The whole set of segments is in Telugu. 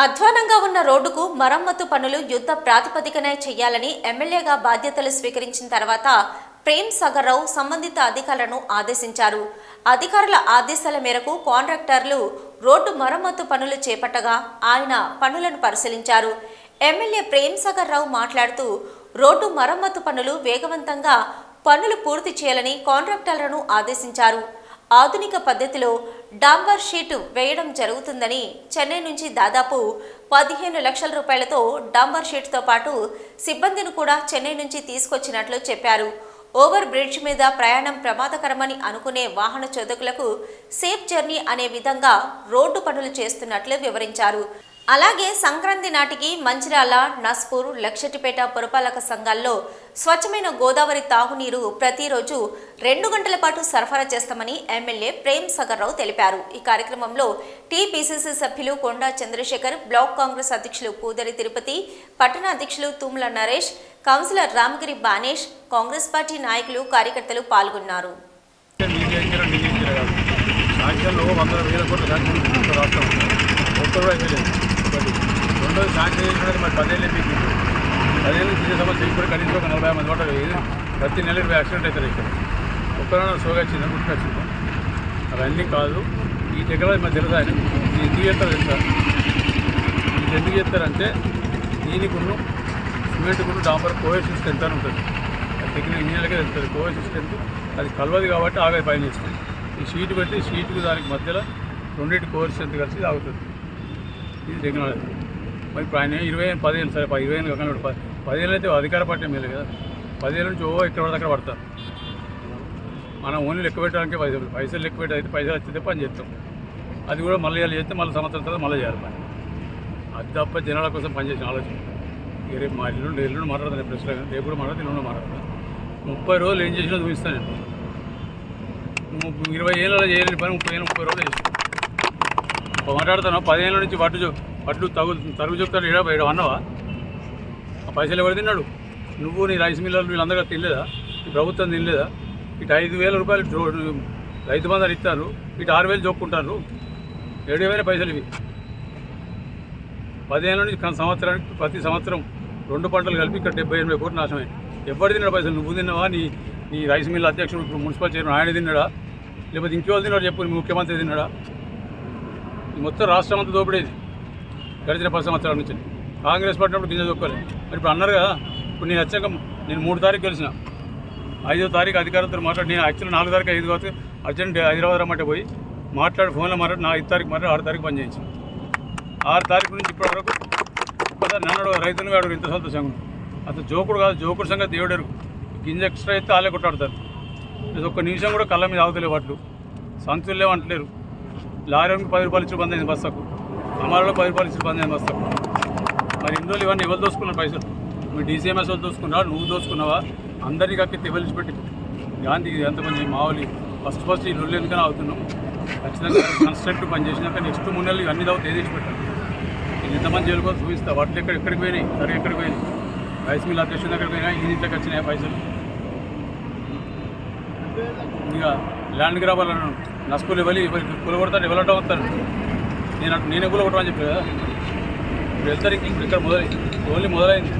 అధ్వానంగా ఉన్న రోడ్డుకు మరమ్మతు పనులు యుద్ధ ప్రాతిపదికన చేయాలని ఎమ్మెల్యేగా బాధ్యతలు స్వీకరించిన తర్వాత ప్రేమ్ సాగర్ రావు సంబంధిత అధికారులను ఆదేశించారు. అధికారుల ఆదేశాల మేరకు కాంట్రాక్టర్లు రోడ్డు మరమ్మతు పనులు చేపట్టగా ఆయన పనులను పరిశీలించారు. ఎమ్మెల్యే ప్రేమ్ సాగర్ రావు మాట్లాడుతూ రోడ్డు మరమ్మతు పనులు వేగవంతంగా పనులు పూర్తి చేయాలని కాంట్రాక్టర్లను ఆదేశించారు. ఆధునిక పద్ధతిలో డాంబర్ షీట్ వేయడం జరుగుతుందని చెన్నై నుంచి దాదాపు పదిహేను లక్షల రూపాయలతో డాంబర్ షీట్తో పాటు సిబ్బందిని కూడా చెన్నై నుంచి తీసుకొచ్చినట్లు చెప్పారు. ఓవర్ బ్రిడ్జ్ మీద ప్రయాణం ప్రమాదకరమని అనుకునే వాహన చోదకులకు సేఫ్ జర్నీ అనే విధంగా రోడ్డు పనులు చేస్తున్నట్లు వివరించారు. అలాగే సంక్రాంతి నాటికి మంచిర్యాల నస్పూర్ లక్షటిపేట పురపాలక సంఘాల్లో స్వచ్ఛమైన గోదావరి తాగునీరు ప్రతిరోజు రెండు గంటల పాటు సరఫరా చేస్తామని ఎమ్మెల్యే ప్రేమ్ సగర్రావు తెలిపారు. ఈ కార్యక్రమంలో టీపీసీసీ సభ్యులు కొండా చంద్రశేఖర్ బ్లాక్ కాంగ్రెస్ అధ్యక్షులు పూదరి తిరుపతి పట్టణ అధ్యక్షులు తుమ్ల నరేష్ కౌన్సిలర్ రామగిరి బానేష్ కాంగ్రెస్ పార్టీ నాయకులు కార్యకర్తలు పాల్గొన్నారు. నీళ్ళు వందల వేల కోట్ల ఉంది రాష్ట్రం ఒక్క ఒకటి రెండోది సాంక్షన్ చేసినది మరి పదేళ్ళు మీకు పదేళ్ళు తీసే సమస్య ఇప్పుడు కనీసం ఒక నలభై మంది ఓటర్ ఇది ప్రతి నెల ఇరవై యాక్సిడెంట్ అవుతారు ఇక్కడ. ఒక్కరైనా సోగా వచ్చిందా గుర్తుకొచ్చిందా అవన్నీ కాదు ఈ దగ్గర మరి తెలుసా ఆయన? ఇది ఎందుకు చేస్తారు తెలుసా? ఇది ఎందుకు చేస్తారంటే దీనికి సిమెంట్ ఉన్న డాంబర్ కోవేషన్ స్ట్రెంత్ అని ఉంటుంది. అది టెక్నికల్ ఇంజనీర్లకే తెలుస్తుంది. కోవేషన్ స్ట్రెంత్ అది కలవదు కాబట్టి ఆగే పైన ఇస్తుంది ఈ షీట్ పెట్టి షీట్కి దానికి మధ్యలో రెండింటి కోర్ స్ట్రెంత్ కలిసి ఆగుతుంది ఇది టెక్నాలజీ మరి ఇప్పుడు ఆయన ఇరవై ఏళ్ళు పదిహేను సరే ఇరవై ఏళ్ళు కాకుండా పదిహేను అయితే అధికార పార్టీ మీద కదా. పదిహేను నుంచి ఓ ఇక్కడ పడితే అక్కడ పడతారు. మనం ఓన్లీ లెక్క పెట్టడానికి పైసలు పైసలు లెక్క పెట్టి అయితే పైసలు వచ్చితే పని చేస్తాం. అది కూడా మళ్ళీ వాళ్ళు చేస్తే మళ్ళీ సంవత్సరం తర్వాత మళ్ళీ చేయాలి పని. అది తప్ప జనాల కోసం పనిచేసిన ఆలోచన. రేపు మా ఇల్లు ఎల్లుండి మాట్లాడతాను ప్రెస్లో కానీ రేపు కూడా మాట్లాడితే ఎల్లుండి మాట్లాడతాను ముప్పై రోజులు ఏం చేసినా చూపిస్తాను నేను. ఇరవై ఏళ్ళలో చేయలేని పని ముప్పై ఏళ్ళు ముప్పై రోజులు చేసినా మాట్లాడుతున్నావు పదిహేను నుంచి పట్టు చూ- తగు తరుగు చెప్తాడు ఇక్కడ ఇక్కడ అన్నవా? ఆ పైసలు ఎవరు తిన్నాడు? నువ్వు నీ రైస్ మిల్లర్లు వీళ్ళందరూ తినలేదా? ఈ ప్రభుత్వం తినలేదా? ఇటు ఐదు వేల రూపాయలు రైతు బంధాలు ఇస్తారు ఇటు ఆరు వేలు చొప్పుకుంటారు ఏడు వేల పైసలు ఇవి. పదిహేను నుంచి సంవత్సరానికి ప్రతి సంవత్సరం రెండు పంటలు కలిపి ఇక్కడ డెబ్బై ఎనభై కోట్లు నాశనమే. ఎవరు తిన్నాడు పైసలు? నువ్వు తిన్నావా? నీ నీ రైస్ మిల్ అధ్యక్షుడు ఇప్పుడు మున్సిపల్ చైర్మన్ ఆయన తిన్నాడా? లేకపోతే ఇంకెవరు తిన్నాడు చెప్పు ముఖ్యమంత్రి తిన్నాడా? మొత్తం రాష్ట్రం అంతా దోపిడేది. గడిచిన పది సంవత్సరాల నుంచి. కాంగ్రెస్ పట్టినప్పుడు గింజ దొక్కలే. మరి ఇప్పుడు అన్నారు కదా ఇప్పుడు నేను వచ్చాక నేను మూడు తారీఖు గెలిచిన. ఐదో తారీఖు అధికారులతో మాట్లాడి నేను యాక్చువల్లీ నాలుగు తారీఖు ఐదు కావచ్చు అర్జెంట్ హైదరాబాద్ రమ్మంటే పోయి మాట్లాడి ఫోన్లో మాట్లాడి నా ఐదు తారీఖు మాట్లాడి ఆరు తారీఖు పనిచేయించాను. ఆరు తారీఖు నుంచి ఇప్పటి వరకు నన్ను రైతులు కాడు ఇంత సంతోషంగా అతను అసలు జోకుడు కాదు జోకుడు సంగతి దేవుడరు గింజ ఎక్స్ట్రా అయితే వాళ్ళే కొట్టాడతారు ఇది ఒక్క నిమిషం కూడా కళ్ళ మీద ఆగుతలేవు వాటిలు. సంతులు లేవు అంటలేరు పది రూపాయలు ఇచ్చి బంద్ అయింది బస్తకు అమరలో పది రూపాయలు ఇచ్చి బంద్ అయింది బస్తకు మరి ఇన్ని రోజులు ఇవన్నీ ఎవరు దోసుకున్నారు పైసలు? నువ్వు డీసీఎంఎస్ వాళ్ళు దోసుకున్నావా నువ్వు దోసుకున్నావా? అందరినీ కక్కి తెవలిచి పెట్టి. గాంధీ ఎంతమంది మావులి ఫస్ట్ ఫస్ట్ ఈ రొల్లు ఎందుకని అవుతున్నాం ఖచ్చితంగా కన్స్ట్రక్ట్ పని చేసినాక నెక్స్ట్ మూడు నెలలు ఇవన్నీ దావు తేదీసి పెట్టాలి? నేను ఎంతమంది జైలుకో చూపిస్తా. వాటిలో ఎక్కడ ఎక్కడికి పోయినాయి? సరే ఎక్కడికి పోయినాయి? రైస్ మిల్ అధ్యక్షుడి దగ్గర పోయినా? ఈ ఇంట్లోకి వచ్చినాయి పైసలు? ఇక ల్యాండ్ గ్రాబాలను నస్కులు ఇవ్వాలి ఎవరికి కూలగొడతారు ఎవరంటో వస్తారు. నేను అటు నేనే కూలగొట్టమని చెప్పి కదా ఇప్పుడు వెళ్తారు ఇంక ఇక్కడ మొదలై ఓన్లీ మొదలైంది.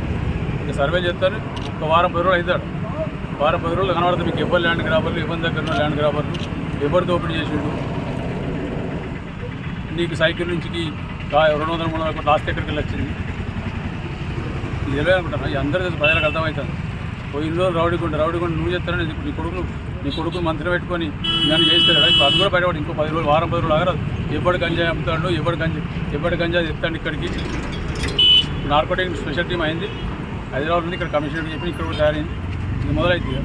ఇంకా సర్వే చేస్తారు. ఒక వారం పది రోజులు అవుతాడు వారం పది రోజులు కనబడుతుంది మీకు ఎవరు ల్యాండ్ గ్రాబర్లు ఇబ్బంది దగ్గర ఉన్న ల్యాండ్ గ్రాబర్లు ఎవరు దోపిడీ చేసిండు నీకు సైకిల్ నుంచి రెండు వందల మూడు వందల లాస్ట్ ఎక్కడికి వెళ్ళి వచ్చింది? ఇది తెలియదు అనుకుంటాను? అందరూ ప్రజలకు అర్థమవుతుంది. పోయిన రోజులు రౌడీ కొండ రౌడీ కొండ నువ్వు చెప్తారని నీ కొడుకు నీ కొడుకు మంత్రి పెట్టుకొని నన్ను చేస్తారు కదా? ఇప్పుడు అది కూడా బయటపడి ఇంకో పది రోజులు వారం పది రోజులు ఆగరాదు. ఎప్పటి గంజా అమ్ముతాడు ఎప్పటి గంజా ఎప్పటి గంజా చెప్తాడు ఇక్కడికి? నార్కోటిక్ స్పెషల్ టీమ్ అయింది. హైదరాబాద్ నుండి ఇక్కడ కమిషనర్ చెప్పి ఇక్కడ కూడా తయారైంది. ఇది మొదలైంది ఇక.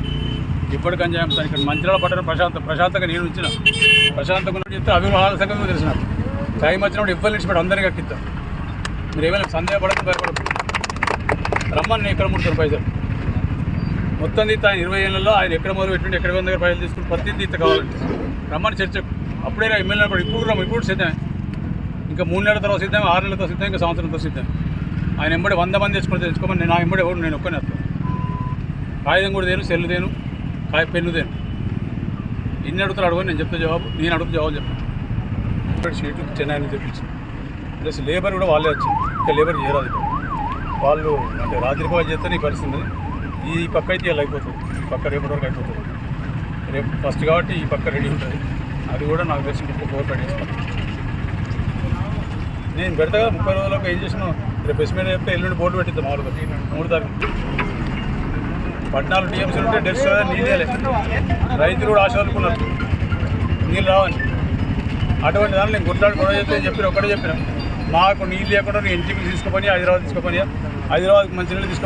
ఎప్పటి గంజాయి అమ్ముతాను ఇక్కడ మంచిరాల పట్టణ ప్రశాంత ప్రశాంతంగా నేను ఉంచిన ప్రశాంతంగా చెప్తే అభివృద్ధి సంగతి తెలిసిన. టైం వచ్చినప్పుడు ఎవ్వరు నిలిచిపెట్టి అందరికీ ఎక్కిద్దాం మీరు ఏమైనా సందేహపడదు భయపడదు రమ్మని నేను ఇక్కడ ముడతాను పైసలు. మొత్తం తీత ఇరవై ఏళ్ళలో ఆయన ఎక్కడ మొదలు పెట్టండి ఎక్కడ దగ్గర పైసలు తీసుకుని ప్రతి తీత కావాలంటే. రమ్మని చర్చ. అప్పుడే ఎమ్మెల్యే ఇప్పుడు రమ్మ ఇప్పుడు సిద్ధమే. ఇంకా మూడు నెలల తర్వాత సిద్ధం ఆరు నెలలతో సిద్ధం ఇంకా సంవత్సరంతో సిద్ధం ఆయన ఎంబడి వంద మంది తెచ్చుకొని తెచ్చుకోమని నేను నా ఎంబడి ఎవరు నేను ఒక్కనే వస్తాను కాగితం కూడా తేను సెల్లు తేను కాయ పెన్ను తేను. ఎన్ని అడుగుతారు అడుగు నేను చెప్తే జవాబు నేను అడుగుతా జవాబు చెప్తాను ఇక్కడ షీట్ చెన్నై నుంచి తెప్పించాను ప్లస్ లేబర్ కూడా వాళ్ళే వచ్చింది ఇంకా లేబర్ చేయరాదు వాళ్ళు అంటే రాత్రి పని చేస్తే నీ పరిస్థితి ఈ పక్క అయితే ఇలా అయిపోతుంది. ఈ పక్క రేపటి వరకు అయిపోతుంది. రేపు ఫస్ట్ కాబట్టి ఈ పక్క రెడీ ఉంటుంది. అది కూడా నాకు తెలిసి ముప్పై ఫోర్ ఫైవ్ డేస్ నేను పెడతా ముప్పై రోజులకు ఏం చేసినా రేపు ఎస్మేట్ చెప్తే ఎల్లుండి బోర్డు పెట్టిద్దాం మామూలుగా. మూడు తారీఖు. పద్నాలుగు టీఎంసీలు ఉంటే డెస్క్ నీళ్ళే రైతులు కూడా ఆశపడుకున్నారు నీళ్ళు రావని అటువంటి దాన్ని నేను గుర్తాడు గొడవ చేస్తే చెప్పిన ఒకటే చెప్పిన. మాకు నీళ్ళు లేకుండా నేను ఇంటికి తీసుకుపోయి హైదరాబాద్ తీసుకుపోయి హైదరాబాద్ మంచి నీళ్ళు తీసుకుపో